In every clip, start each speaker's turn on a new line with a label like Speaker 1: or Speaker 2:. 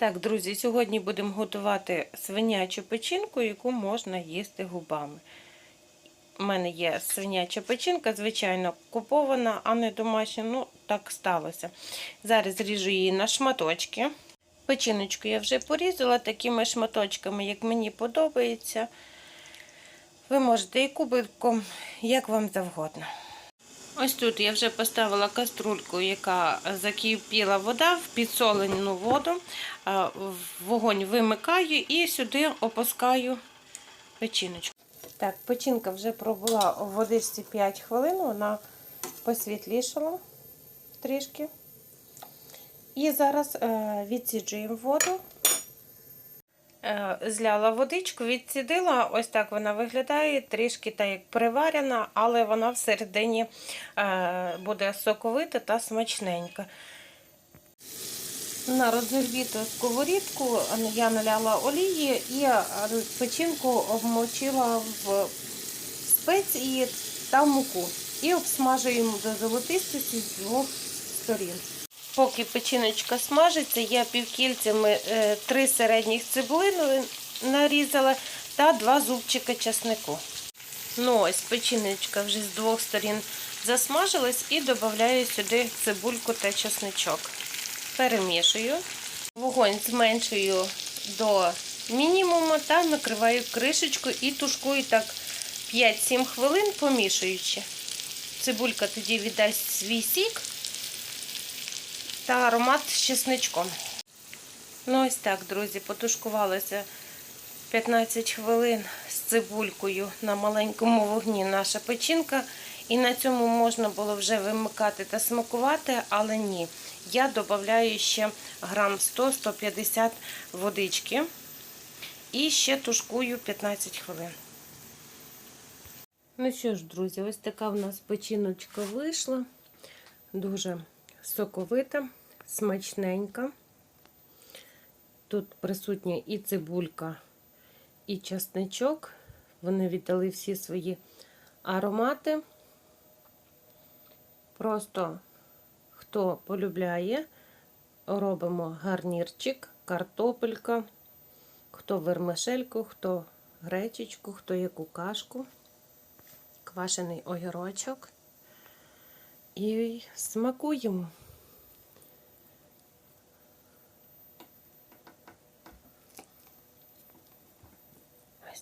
Speaker 1: Так, друзі, сьогодні будемо готувати свинячу печінку, яку можна їсти губами. У мене є свиняча печінка, звичайно, купована, а не домашня. Ну, так сталося. Зараз ріжу її на шматочки. Печіночку я вже порізала такими шматочками, як мені подобається. Ви можете і кубиком, як вам завгодно. Ось тут я вже поставила каструльку, яка закипіла вода в підсолену воду. Вогонь вимикаю і сюди опускаю печіночку. Так, печінка вже пробула у водичці 5 хвилин, вона посвітлішала трішки. І зараз е, відсіджуємо воду. Е, Зляла водичку, відсідила, ось так вона виглядає, трішки так як приварена, але вона всередині е, буде соковита та смачненька. На розігріту сковорідку я наляла олії і е, печінку обмочила в спеції та муку. І обсмажуємо до золотистості з двох сторін. Поки печіночка смажиться, я півкільцями е, три середніх цибулини нарізала та два зубчика часнику. Ну ось печіночка вже з двох сторін засмажилась і додаю сюди цибульку та часничок. Перемішую. Вогонь зменшую до мінімуму та накриваю кришечку і тушкую так 5-7 хвилин, помішуючи. Цибулька тоді віддасть свій сік та аромат з чесничком. Ну, ось так, друзі, потушкувалося 15 хвилин з цибулькою на маленькому вогні наша печінка. І на цьому можна було вже вимикати та смакувати, але ні. Я додаю ще грам 100-150 водички і ще тушкую 15 хвилин. Ну що ж, друзі, ось така в нас печіночка вийшла. Дуже соковита, смачненька. Тут присутня і цибулька, і часничок. Вони віддали всі свої аромати. Просто хто полюбляє, робимо гарнірчик, картопелька, хто вермишельку, хто гречечку, хто яку кашку, квашений огірочок. І смакуємо.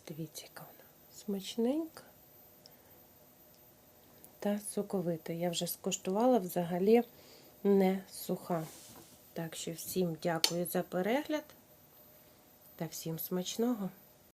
Speaker 1: Дивіться, яка вона смачненька та соковита. Я вже скуштувала взагалі не суха. Так що всім дякую за перегляд та всім смачного.